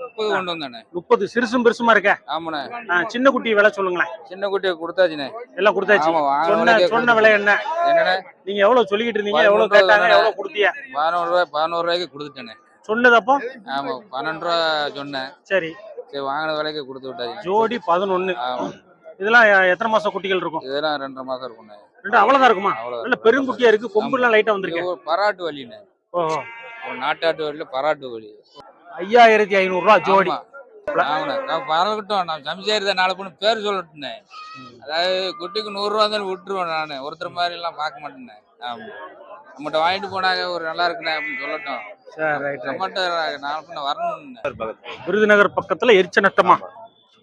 முப்பது கொண்டு வந்தானே. முப்பது சிறுசும் பெருசுமா இருக்க? ஆமாண்ணே. சின்ன குட்டி விலை சொல்லுங்களேன். சின்ன குட்டியை கொடுத்தாச்சுண்ணே. எல்லாம் கொடுத்தாச்சு. சொன்ன சொன்ன விலை என்ன? என்னண்ணே? நீங்க எவ்வளவு சொல்லிக்கிட்டு இருந்தீங்க? எவ்வளவு கேட்டாங்க. எவ்வளவு கொடுத்தீங்க? பதினோரு ரூபாய் பதினோரு ரூபாய்க்கு கொடுத்துட்டேனே சொன்னது அப்போ? ஆமா பன்னெண்டு ரூபா சொன்னேன். சரி. சரி வாங்கின விலைக்கு கொடுத்து விட்டாச்சு. ஜோடி பதினொன்னு. ஆமா. இதெல்லாம் எத்தனை மாசம் குட்டிகள் இருக்கும்? இதெல்லாம் ரெண்டரை மாசம் இருக்குண்ணே ரெண்டு அவ்வளவுதான் இருக்குமா? நல்ல அவ்வளவு பெருங்குட்டியா இருக்கு. கொம்புலாம் லைட்டா வந்திருக்கு. ஒரு பராட்டு வலிண்ணே. ஓஹோ. நாட்டாட்டு வலியில பராட்டு வலி. ஐயாயிரத்தி ஐநூறு ரூபா ஜோடி. ஆமா. ஆமாண்ணே. நான் பரவட்டும் நான் சம்சாரித்த நாலு பொண்ணு பேர் சொல்லட்டுனே அதாவது குட்டிக்கு நூறு ரூபா இருந்தாலும் விட்டுருவேன் நான். ஒருத்தர் மாதிரி எல்லாம் பார்க்க மாட்டேனே ஆமா. நம்மகிட்ட வாங்கிட்டு போனாங்க ஒரு நல்லா இருக்குண்ணே அப்படின்னு சொல்லட்டும். விருதுநகர் பக்கத்துல எரிச்சநத்தமா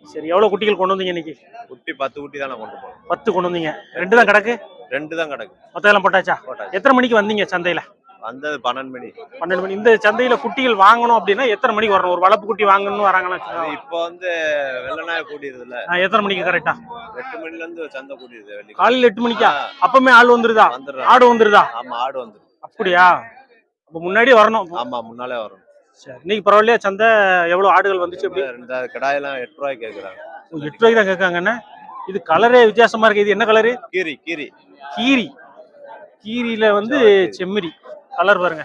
சரி எவ்வளவு குட்டிகள் கொண்டு வந்தீங்க இன்னைக்கு? குட்டி பத்து குட்டி தானே கொண்டு போனோம். பத்து கொண்டு வந்தீங்க. ரெண்டு தான் கிடக்கு? ரெண்டு தான் கிடக்கு. மொத்தம் எல்லாம் போட்டாச்சா? போட்டாச்சு. எத்தனை மணிக்கு வந்தீங்க சந்தையில? வந்தது பன்னெண்டு மணி. பன்னெண்டு மணி. இந்த சந்தையில குட்டிகள் வாங்கணும் அப்படின்னா எத்தனை மணிக்கு வரணும்? ஒரு வளர்ப்பு குட்டி வாங்கணும்னு வராங்களா அது இப்போ வந்து வெள்ளநாய கூட்டிடுது இல்ல எத்தனை மணிக்கு கரெக்டா எட்டு மணில இருந்து சந்தை கூட்டிடுது காலையில எட்டு மணிக்கா? அப்பமே ஆள் வந்துருதா? ஆடு வந்துருதா? ஆமா ஆடு வந்துடும் அப்படியா? அப்ப முன்னாடியே வரணும். ஆமா முன்னாலே வரும் சரி இன்னைக்கு பரவாயில்லையா? சந்தை எவ்வளவு ஆடுகள் வந்துச்சு அப்படி? ரெண்டு கிடாயெல்லாம் எட்டு ரூபாய்க்கு கேக்குறாங்க. ஓ, எட்டு ரூபாய்க்கு தான் கேட்காங்கண்ணே இது கலரே வித்தியாசமா இருக்கு. இது என்ன கலரு? கீரி கீரி. கீரி. கீரியில வந்து செம்மறி. கலர் பாருங்க.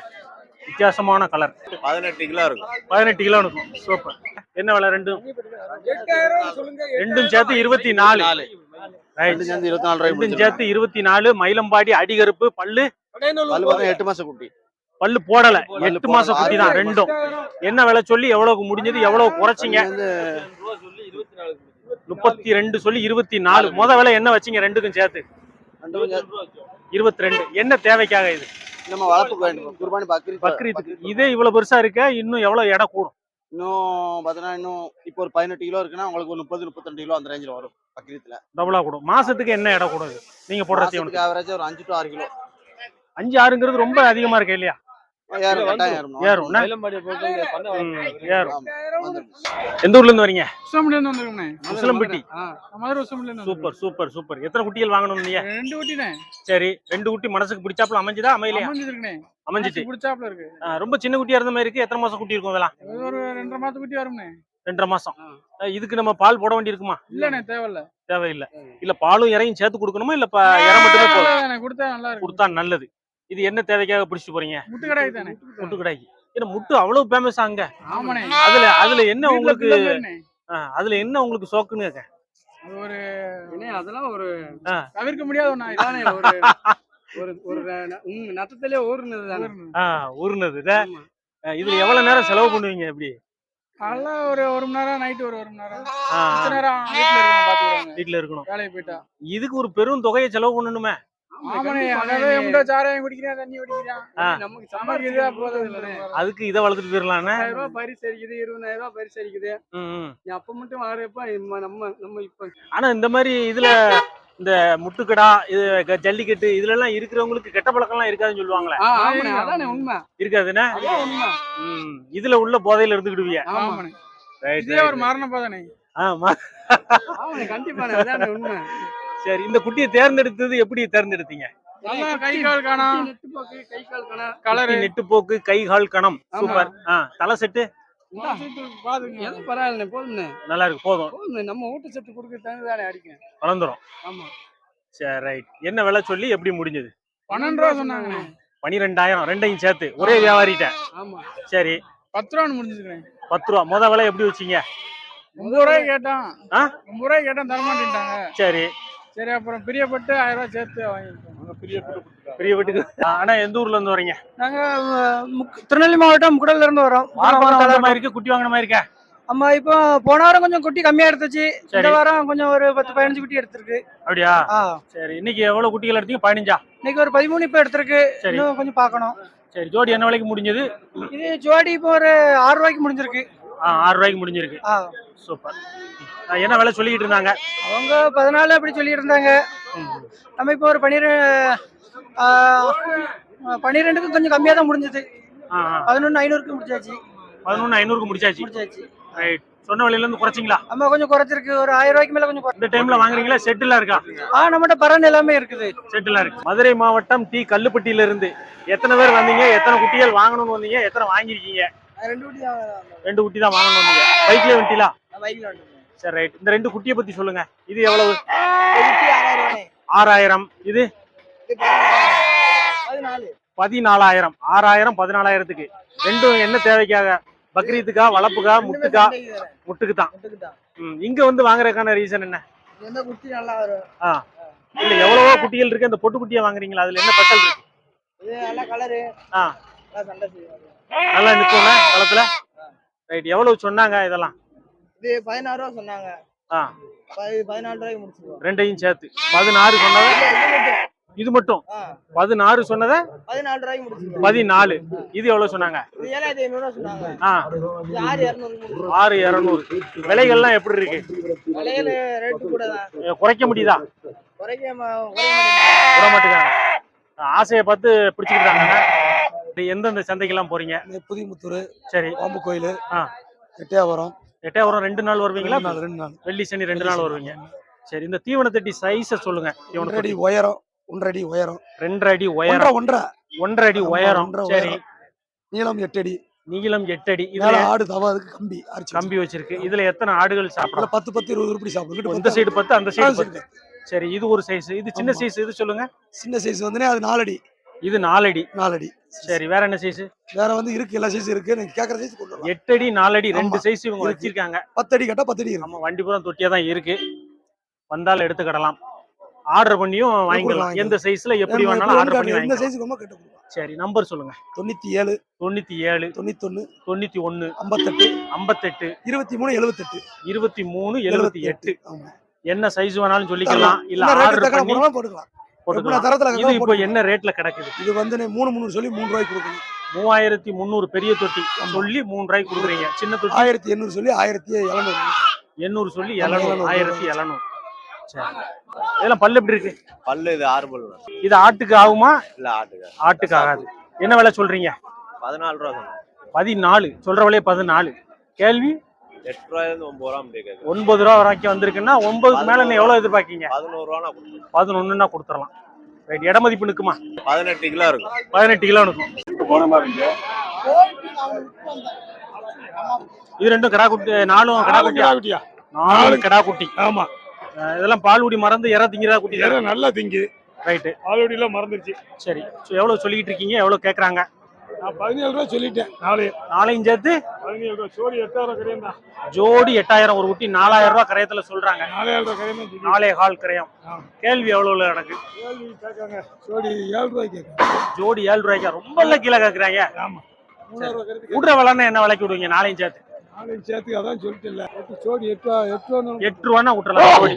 வித்தியாசமான கலர். பதினெட்டு கிலோ இருக்கும் பதினெட்டு கிலோ இருக்கும். சூப்பர். என்ன விலை? ரெண்டும். ரெண்டும் சேர்த்து இருபத்தி நாலு. ரெண்டும் சேர்த்து இருபத்தி நாலு மயிலம்பாடி அடிகருப்பு பல்லு. எட்டு மாசம் குட்டி. பல்லு போடல. எட்டு மாசம். குட்டி தான். ரெண்டும். என்ன விலை சொல்லி எவ்வளவுக்கு முடிஞ்சது எவ்வளவு குறைச்சிங்க? முப்பத்தி ரெண்டு சொல்லி இருபத்தி நாலு முத விலை என்ன வச்சீங்க? ரெண்டுக்கும் சேர்த்து. இருபத்தி ரெண்டு என்ன தேவைக்காக இது? நம்ம வளர்ப்புக்கு வேண்டும் குர்பானி பக்ரீத். பக்ரீத்துக்கு. இதே இவ்வளவு பெருசா இருக்க? இன்னும் எவ்வளவு எடை கூடும்? இன்னும் பாத்தீங்கன்னா இன்னும் இப்போ ஒரு பதினெட்டு கிலோ இருக்குன்னா உங்களுக்கு ஒரு முப்பது முப்பத்தெண்டு கிலோ அந்த ரேஞ்சில் வரும் பக்ரீத்ல டபுளா கூடும். மாசத்துக்கு என்ன எடை கூடும் இது? நீங்க போடுற தீவனம் ஆவரேஜ் ஒரு அஞ்சு டு ஆறு கிலோ. அஞ்சு ஆறுங்கிறது ரொம்ப அதிகமா இருக்கு இல்லையா? எந்த ஊர்ல இருந்து வரீங்க? Usilampatti super super super. எத்தனை குட்டிகள் வாங்கணும் நீங்க? ரெண்டு ஊட்டினே சரி ரெண்டு குட்டி மனசுக்கு பிடிச்சாப்புல அமைஞ்சுதா அமையலையா? அமைஞ்சிச்சு பிடிச்சாப்ல இருக்கு. ரொம்ப சின்ன குட்டியா இருந்த மாதிரி இருக்கு. எத்தனை மாசம் குட்டி இருக்கும் இதெல்லாம்? இது ஒரு ரெண்டரை மாசத்து குட்டி வரும்ண்ணே. ரெண்டரை மாசம். இதுக்கு நம்ம பால் போட வேண்டி இருக்குமா இல்லண்ணே தேவையில்ல. தேவையில்லை. இல்ல பாலும் இறையும் சேர்த்து கொடுக்கணுமா? இல்ல ப- இறை மட்டுமே கொடுத்தா நல்லா கொடுத்தா நல்லது. இது என்ன தேவைக்காக பிடிச்சிட்டு போறீங்க? முட்டு கடாய் தானே. முட்டு கடாய்க்கு ஏன்னா முட்டு அவ்வளவு ஃபேமஸ் அங்க. ஆமாண்ணே. அதுல அதுல என்ன உங்களுக்கு அதுல என்ன உங்களுக்கு சோக்குன்னு கேட்க. ஒரு அதெல்லாம் ஒரு. தவிர்க்க முடியாத ஒரு ஒரு ஒரு நத்தத்திலே ஊர்னது தானே. ஆ ஊர்னது இத. ஆ, இதுல எவ்வளவு நேரம் செலவு பண்ணுவீங்க எப்படி அதெல்லாம் ஒரு ஒரு மணி நேரம் நைட்டு ஒரு ஒரு மணி நேரம். நேரம் வீட்டுல இருக்கணும் பாத்துக்கிடுவாங்க வீட்டுல இருக்கணும். வேலைக்கு போயிட்டா. இதுக்கு ஒரு பெரும் தொகையை செலவு பண்ணணுமே. அதுக்கு இதை வளர்த்துட்டு ரூபாய் பரிசு அடிக்குது இருபதாயிரம் ரூபாய் பரிசு அடிக்குது ம், ம். நீ அப்ப மட்டும் வாங்குறப்ப இம்ம நம்ம நம்ம இப்ப ஆனா இந்த மாதிரி இதுல இந்த முட்டுக்கடா இது ஜல்லிக்கட்டு இதுல எல்லாம் இருக்கிறவங்களுக்கு கெட்ட பழக்கம் எல்லாம் இருக்காதுன்னு சொல்லுவாங்களே. உண்மை. இருக்காதுன்னு. இதுல உள்ள போதையில right, ஒரு. மரண பாதனை ஆமா. அதானே உண்மை. சரி இந்த குட்டியை தேர்ந்தெடுத்தது எப்படி தேர்ந்தெடுத்தீங்க? நல்லா கை கால் காணோம் நெட்டு போக்கு கை கால் காணோம் கலரு நெட்டுப்போக்கு கை கால் கணம். சூப்பர். தலை செட்டு? பரவாயில்ல போதும்ண்ணே. நல்லா இருக்கு போதும். நம்ம ஊட்டச்சத்து கொடுக்க தானே அடிக்கும் வளர்ந்துரும். ஆமா. சரி ரைட். என்ன விலை சொல்லி எப்படி முடிஞ்சது? பன்னெண்டு ரூபா சொன்னாங்கண்ணே. பனிரெண்டாயிரம் ரெண்டையும் சேர்த்து. ஒரே வியாபாரிட்ட ஆமா. சரி. பத்து ரூபான்னு முடிஞ்சிருக்கேன் பத்து ரூபா. முத விலை எப்படி வச்சீங்க? ஒன்பது ரூபாய் கேட்டான்? ஒன்பது ரூபாய் கேட்டான் தரமாட்டேன்ட்டாங்க. சரி. சரி அப்புறம் பிரியப்பட்டு ஆயிரம் ரூபாய் சேர்த்து வாங்கிட்டோம் பெரிய வீட்டுக்கு ஆனா எந்த ஊர்ல இருந்து வரீங்க? நாங்க முக்- திருநெல்வேலி மாவட்டம் முக்கடல்ல இருந்து வரோம். வாரம் வந்த மாதிரி இருக்கு குட்டி வாங்கின மாதிரி இருக்கா? ஆமா இப்போ போன வாரம் கொஞ்சம் குட்டி கம்மியா எடுத்துச்சு. இந்த சரி. வாரம் கொஞ்சம் ஒரு பத்து பதினஞ்சு குட்டி எடுத்திருக்கு. அப்படியா? ஆ. சரி இன்னைக்கு எவ்வளவு குட்டிகள் எடுத்தீங்க? பதினஞ்சா? இன்னைக்கு ஒரு பதிமூணு இப்போ எடுத்திருக்கு. சரி. இன்னும் கொஞ்சம் பார்க்கணும். சரி ஜோடி என்ன விலைக்கு முடிஞ்சது? இது ஜோடி இப்போ ஒரு ஆறு ரூபாய்க்கு முடிஞ்சிருக்கு. ஆறு ரூபாய்க்கு முடிஞ்சிருக்கு. சூப்பர். என்ன விலை சொல்லிக்கிட்டு இருந்தாங்க? அவங்க பதினாலு அப்படி சொல்லிட்டு இருந்தாங்க. நம்ம இப்போ ஒரு பன்னிரெண்டு பன்னிரெண்டுக்கு கொஞ்சம் கம்மியா தான் முடிஞ்சது. பதினொன்று ஐநூறுக்கு முடிச்சாச்சு. பதினொன்னு ஐநூறுக்கு முடிச்சாச்சு? முடிச்சாச்சு. ரைட் சொன்ன விலையில இருந்து குறைச்சிங்களா? நம்ம கொஞ்சம் குறைச்சிருக்கு. ஒரு ஆயிரம் ரூபாய்க்கு மேல கொஞ்சம் இந்த டைம்ல வாங்குறீங்களா? செட்டில் இருக்கா? ஆ நம்மகிட்ட பரன் எல்லாமே இருக்குது. செட்டில் இருக்கு. மதுரை மாவட்டம் டி கல்லுப்பட்டியில இருந்து எத்தனை பேர் வந்தீங்க? எத்தனை குட்டிகள் வாங்கணும்னு வந்தீங்க? எத்தனை வாங்கியிருக்கீங்க? ரெண்டு குட்டி தான் ரெண்டு குட்டி தான் வாங்கணும் வந்துட்டீங்களா பைக்ல வந்து சரி ரைட் இந்த ரெண்டு குட்டியை பத்தி சொல்லுங்க. இது எவ்வளவு? ஆறாயிரம். இது? பதினாலாயிரம். பதினாலு. பதினாலாயிரம். ஆறாயிரம் பதினாலாயிரத்துக்கு. ரெண்டும் என்ன தேவைக்காக? பக்ரீத்துக்கா வளப்புக்கா முட்டுக்கா? முட்டுக்கு தான். இங்க வந்து வாங்குறதுக்கான ரீசன் என்ன? குட்டி ஆ. இல்ல எவ்வளவோ குட்டிகள் இருக்கு. அந்த பொட்டு குட்டியை வாங்குறீங்களா? அதுல என்ன ஸ்பெஷல் இருக்கு? இது நல்ல கலரு ஆ. நல்லா நிக்கும்ல களத்துல ரைட் எவ்வளவு சொன்னாங்க இதெல்லாம்? இது பதினாறு ரூபா சொன்னாங்க. ஆ. பதி- பதினாலு ரூபாய்க்கு முடிச்சிருவோம். ரெண்டையும் சேர்த்து. பதினாறு சொன்னதை? இது மட்டும். பதினாறு சொன்னதை? பதினாலு ரூபாய்க்கு முடிச்சிருவோம். பதினாலு. இது எவ்வளவு சொன்னாங்க? இது ஏழாயிரத்தி ஐநூறு ரூபா சொன்னாங்க. ஆ. ஆறு இரநூறு ஆறு இரநூறு. விலைகள்லாம் எப்படி இருக்கு? விலையில ரேட்டு கூட தான். குறைக்க முடியுதா? குறைக்க விட மாட்டேங்காங்க ஆசையை பார்த்து பிடிச்சிக்கிட்டாங்க எந்தெந்த சந்தைக்கெல்லாம் போறீங்க? புதிமுத்தூர் சரி. பாம்பு கோயில் ஆ. எட்டயபுரம். எட்டயபுரம் ரெண்டு நாள் வருவீங்களா? ரெண்டு நாள் ரெண்டு நாள். வெள்ளி சனி ரெண்டு நாள் வருவீங்க. சரி இந்த தீவன தட்டி சைஸ சொல்லுங்க ஒன்றரை உயரம் ஒன்றரை அடி உயரம். ரெண்டரை அடி உயரம். ஒன்றரை. ஒன்றரை அடி உயரம். சரி. நீளம் எட்டு அடி. நீளம் எட்டு அடி. இதுல ஆடு தவாதுக்கு கம்பி கம்பி வச்சிருக்கு. இதுல எத்தனை ஆடுகள் சாப்பிடலாம்? பத்து பத்து இருபது உருப்படி சாப்பிடும் இந்த சைடு பத்து அந்த சைடு சரி. இது ஒரு சைஸ் இது சின்ன. சைஸ் இது சொல்லுங்க? சின்ன சைஸ் வந்துனே அது நாலடி. இது நாலடி. நாலடி. சரி வேற என்ன சைஸ் வேற வந்து இருக்கு எல்லா சைஸ் இருக்கு. நீங்க கேக்குற சைஸ் கொண்டு வரலாம். எட்டு அடி நாலடி ரெண்டு. சைஸ் இவங்க. வச்சிருக்காங்க. பத்து அடி கேட்டா பத்து அடி இருக்கு. நம்ம வண்டி பூரா தொட்டியா தான் இருக்கு. வந்தாலும் எடுத்துக்கிடலாம். ஆர்டர் பண்ணியும் வாங்கிக்கலாம். எந்த சைஸ்ல எப்படி வேணாலும் ஆர்டர் பண்ணி எந்த சைஸ் கொண்டு கேட்டு சரி நம்பர் சொல்லுங்க. தொண்ணூத்தி ஏழு தொண்ணூத்தி ஏழு தொண்ணூத்தொன்னு. தொண்ணூத்தி ஒண்ணு ஐம்பத்தெட்டு. ஐம்பத்தெட்டு. இருபத்தி மூணு எழுபத்தெட்டு. இருபத்தி மூணு எழுபத்தி எட்டு என்ன சைஸ் வேணாலும் சொல்லிக்கலாம். இல்ல ஆர்டர் பண்ணி போட்டுக்கலாம். போட்டுக்கலாம். தரத்துல இது இப்போ. என்ன ரேட்ல கிடக்குது? இது வந்து மூணு மூணு சொல்லி மூணு ரூபாய்க்கு கொடுக்கணும். மூவாயிரத்தி முந்நூறு பெரிய தொட்டி. சொல்லி மூணு ரூபாய்க்கு கொடுக்குறீங்க. சின்ன தொட்டி? ஆயிரத்தி எண்ணூறு சொல்லி ஆயிரத்தி எழுநூறு. எண்ணூறு சொல்லி எழுநூறு. ஆயிரத்தி எழுநூறு. சரி. இதெல்லாம் பல்லு எப்படி இருக்கு? பல்லு இது ஆறு பல்லு. இது ஆட்டுக்கு ஆகுமா? இல்ல ஆட்டுக்கு ஆட்டுக்கு ஆகாது. என்ன விலை சொல்றீங்க? பதினாலு ரூபா பதினாலு. சொல்ற விலையே பதினாலு. கேள்வி? எட்டு ரூபாயில இருந்து ஒன்பது ரூபா முடிய கேட்குறேன் ஒன்பது ரூபா வரைக்கும் வந்திருக்குன்னா ஒன்பதுக்கு மேல இன்னும் எவ்வளவு எதிர்பார்க்கீங்க? பதினோரு ரூபா பதினொன்னுன்னா கொடுத்துடலாம். ரைட் இட மதிப்பு நிக்குமா? பதினெட்டு கிலோ இருக்கும். பதினெட்டு கிலோ நிற்கும் இது ரெண்டும் கடா குட்டி நாலும் கடா குட்டியா நாலும் கடா குட்டி ஆமா. இதெல்லாம் பால்குடி மறந்து இற திங்கிறதா குட்டி நல்லா திங்கு. ரைட்டு ஆல்ரெடிலாம் மறந்துருச்சு. சரி. எவ்வளவு சொல்லிக்கிட்டு இருக்கீங்க? எவ்வளவு கேக்குறாங்க? நான் பதினேழு ரூபா சொல்லிட்டேன் நாலு நாளையும் சேர்த்து பதினேழு ரூபா. சோடி எட்டாயிரம் கரையும் தான். ஜோடி எட்டாயிரம் ஒரு குட்டி நாலாயிரம் ரூபாய் கரையத்துல சொல்றாங்க. நாலாயிரம் ரூபா கரையும் நாலே கால் கரையம். ஆ. கேள்வி எவ்வளவு எனக்கு கேள்வி கேட்காங்க. சோடி ஏழு ரூபாய்க்கு ஜோடி ஏழு ரூபாய்க்கா? ரொம்ப எல்லாம் கீழே கேக்குறாங்க. ஆமா. ரூபா விடுற விலைன்னா என்ன விலைக்கு விடுவீங்க? நாளையும் சேர்த்து. நாளைக்கு சேர்த்து அதான் சொல்லிட்டு இல்ல சோடி எட்டு ரூபா எட்டு ரூபா எட்டு ரூபான்னா விட்டுறலாம் ஜோடி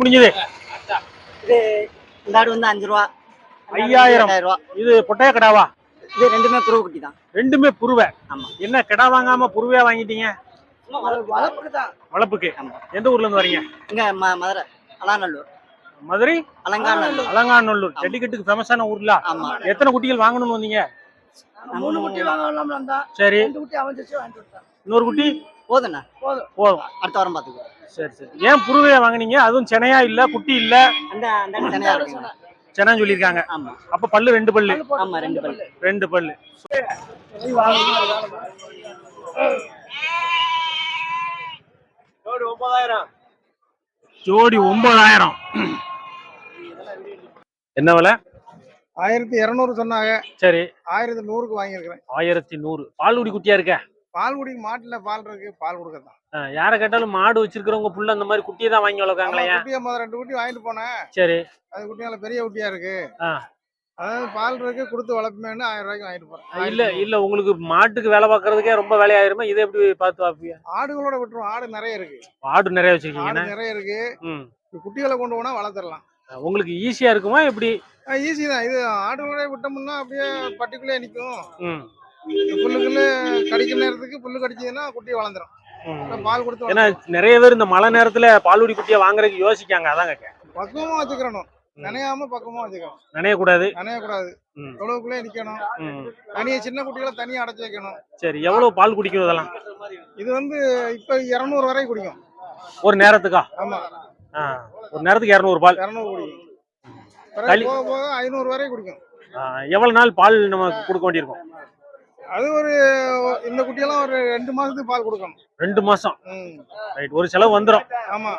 முடிஞ்சது. இது இந்த ஆடு வந்து அஞ்சு ரூபா. ஐயாயிரம். ரூபா. இது பொட்டைய கடாவா? இது ரெண்டுமே புருவ குட்டி தான். ரெண்டுமே புருவை. ஆமா. என்ன கிடா வாங்காம புருவையா வாங்கிட்டீங்க? வளப்புக்கு. ஆமா. எந்த ஊர்ல இருந்து வரீங்க? இங்க மதுரை. அலாநல்லூர் மதுரை? அலங்காநல்லூர். அலங்காநல்லூர். ஜல்லிக்கட்டுக்கு ஃபேமஸான ஊர்ல? ஆமா. எத்தனை குட்டிகள் வாங்கணும்னு வந்தீங்க? மூணு குட்டி வாங்கலாம்னு வந்தா சரி. குட்டி அமைஞ்சிச்சு வாங்கிட்டு இன்னொரு குட்டி? போதுண்ணா. போதும். அடுத்த வாரம் பாத்துக்கோ சரி சரி. ஏன் புருவையா வாங்குனீங்க? அதுவும் சென்னையா இல்ல குட்டி இல்ல? அந்த அந்த ஆடு தனியா இருக்குங்க. சென்னை சொல்லியிருக்காங்க. ஆமா. அப்ப பல்லு ரெண்டு பல்லு. ஆமா ரெண்டு பல்லு. ரெண்டு பல்லு. ஜோடி ஒன்பதாயிரம். என்ன விலை? ஆயிரத்தி இரநூறு சொன்னாங்க. சரி. ஆயிரத்தி நூறுக்கு வாங்கியிருக்கிறேன். ஆயிரத்தி நூறு. பால்குடி குட்டியா இருக்க? பால் குடி மாட்டுல பால் இருக்கு பால் கொடுக்கத்தான் ஆ, யாரை கேட்டாலும் மாடு வச்சிருக்கிறவங்க புள்ள அந்த மாதிரி குட்டியை தான் வாங்கி வளர்க்காங்களே? குட்டியை முதல் ரெண்டு குட்டி வாங்கிட்டு போனேன். சரி. அது குட்டி நல்ல பெரிய குட்டியா இருக்கு. அதாவது பால் இருக்கு கொடுத்து வளர்ப்பேன்னு ஆயிரம் ரூபாய்க்கு வாங்கிட்டு போறேன். இல்ல இல்ல உங்களுக்கு மாட்டுக்கு வேலை பார்க்கறதுக்கே ரொம்ப வேலையாயிருமா இதை எப்படி பார்த்து பார்ப்பீங்க? ஆடுகளோட விட்டுருவோம் ஆடு நிறைய இருக்கு. ஆடு நிறைய வச்சிருக்கீங்க நிறைய இருக்கு. குட்டிகளை கொண்டு போனா வளர்த்துடலாம். உங்களுக்கு ஈஸியா இருக்குமா எப்படி? ஈஸி தான். இது ஆடுகளோட விட்டோம்னா அப்படியே பட்டிக்குள்ளே நிற்கும். ம் புல்லுக்குள்ள கடிக்கிற நேரத்துக்கு புல்லு கடிச்சதுன்னா குட்டி வளர்ந்துரும். ம். அப்புறம் பால் கொடுத்து ஏன்னா நிறைய பேர் இந்த மழை நேரத்துல பால்குடி குட்டியை வாங்குறதுக்கு யோசிக்காங்க அதான் கேட்க பக்குவமா வச்சுக்கிறணும். நனையாம பக்கமா வச்சுக்கணும். நினையக்கூடாது. நனையக்கூடாது. தொழுவுக்குள்ளே நிக்கணும். தனியா சின்ன குட்டிகளை தனியா அடைச்சு வைக்கணும். சரி எவ்வளவு பால் குடிக்கும் இதெல்லாம்? இது வந்து இப்ப இருநூறு வரை குடிக்கும். ஒரு நேரத்துக்கா? ஆமா. ஒரு நேரத்துக்கு இரநூறு பால். இருநூறு குடிக்கும். போக போக ஐநூறு வரை குடிக்கும். எவ்வளவு நாள் பால் நம்ம கொடுக்க வேண்டியிருக்கும்? அது ஒரு இந்த குட்டியெல்லாம் ஒரு ரெண்டு மாசத்துக்கு பால் கொடுக்கணும். ரெண்டு மாசம். ரைட் ஒரு செலவு வந்துடும் ஆமா.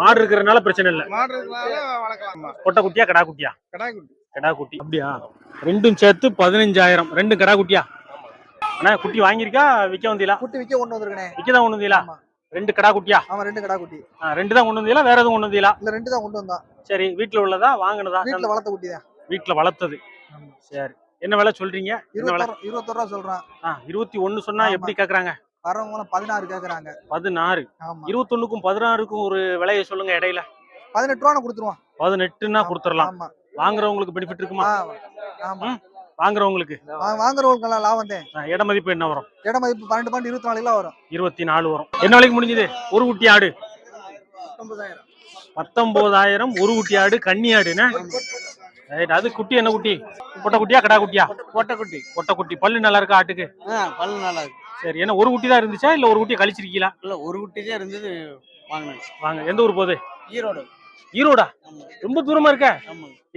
மாடு இருக்கிறதுனால பிரச்சனை இல்லை. மாடுறதுனால வளர்க்கலாமா. கொட்டை குட்டியா கடா குட்டியா? கடாய் குட்டி. கடா குட்டி. அப்படியா? ரெண்டும் சேர்த்து பதினஞ்சாயிரம். ரெண்டும் கடா குட்டியா? அண்ணா குட்டி வாங்கியிருக்கா? விற்க வந்தீங்களா குட்டி விக்க கொண்டு வந்திருக்கனே. விற்க தான் கொண்டு வந்தீங்களா ஆமா. ரெண்டு கடா குட்டியா? அவன் ரெண்டு கடா குட்டி. ஆ, ரெண்டு தான் கொண்டு வந்தீங்களா வேற எதுவும் கொண்டு வந்தீங்களா இல்ல ரெண்டு தான் கொண்டு வந்தான். சரி வீட்டுல உள்ளதா? வாங்கினதா? வீட்டுல வளர்த்த குட்டி தான் வீட்டுல வளர்த்தது சரி. என்ன விலை சொல்றீங்க? இருபத்தொரு ரூபா சொல்றான். இருபத்தி ஒண்ணு சொன்னா. எப்படி கேக்குறாங்க? வரவங்க பதினாறு கேக்குறாங்க. பதினாறு. இருபத்தொன்னுக்கும் பதினாறுக்கும் ஒரு விலையை சொல்லுங்க இடையில. பதினெட்டு ரூபா கொடுத்துருவான். பதினெட்டுன்னா கொடுத்துடலாம் வாங்குறவங்களுக்கு பெனிஃபிட் இருக்குமா? வாங்குறவங்களுக்கு. வாங்குறவங்களுக்கு லாபம் தான். இட மதிப்பு என்ன வரும்? இட மதிப்பு பன்னெண்டு பாயிண்ட் இருபத்தி நாலு கிலோ வரும். இருபத்தி நாலு வரும். என்ன விலைக்கு முடிஞ்சது? ஒரு குட்டி ஆடு. பத்தொன்பதாயிரம். ஒரு குட்டி ஆடு கன்னி ஆடுன்னு ரைட் அது குட்டி என்ன குட்டி? பொட்டை குட்டியா கடா குட்டியா? கொட்டை குட்டி. பொட்டை குட்டி. பல்லு நல்லா இருக்கா ஆட்டுக்கு? பல்லு நல்லா இருக்கு. சரி என்ன ஒரு குட்டி தான் இருந்துச்சா இல்ல ஒரு குட்டியை கழிச்சிருக்கீங்களா? இல்ல ஒரு குட்டி தான் இருந்தது வாங்கினேன். வாங்க எந்த ஊர் போகுது? ஈரோடு. ஈரோடா? ரொம்ப தூரமா இருக்க?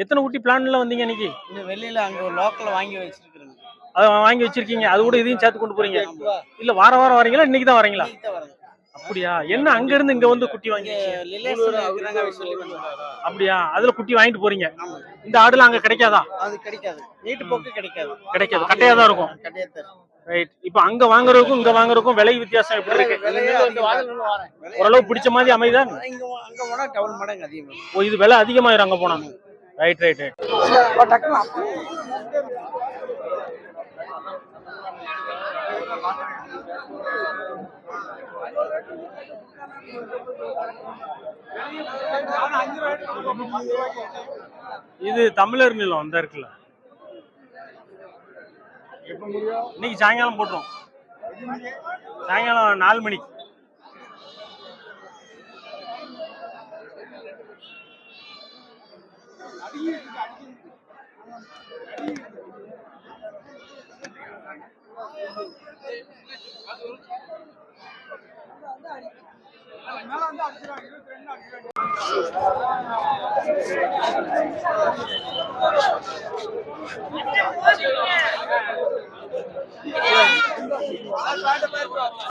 எத்தனை குட்டி பிளான்ல வந்தீங்க இன்னைக்கு? வெளியில அங்க லோக்கல்ல வாங்கி வச்சிருக்கிறேன். அதை வாங்கி வச்சிருக்கீங்க. அது கூட இதையும் சேர்த்து கொண்டு போறீங்க. இல்ல வார வாரம் வரீங்களா? இன்னைக்கு தான் வரீங்களா? அப்படியா? என்ன அங்க இருந்து இங்க வந்து குட்டி வாங்கி அப்படியா? அதுல குட்டி வாங்கிட்டு போறீங்க. இந்த ஆடுல அங்க கிடைக்காதா? அது கிடைக்காது. நீட்டு போக்கு கிடைக்காது. கிடைக்காது. கட்டையா தான் இருக்கும். ரைட் இப்போ அங்க வாங்குறதுக்கும் இங்க வாங்குறதுக்கும் விலை வித்தியாசம் எப்படி இருக்கு. ஓரளவு பிடிச்ச மாதிரி அமைதா? இங்க அங்க போனா டவுன் மடங்கு அதிகமா ஓ இது விலை அதிகமாயிரும் அங்க போனா. ரைட் ரைட் ரைட் இது தமிழர் நிலம் வந்தா இருக்குல்ல. இன்னைக்கு சாயங்காலம் போட்டுரும் சாயங்காலம் நாலு மணிக்கு. பண்றாங்க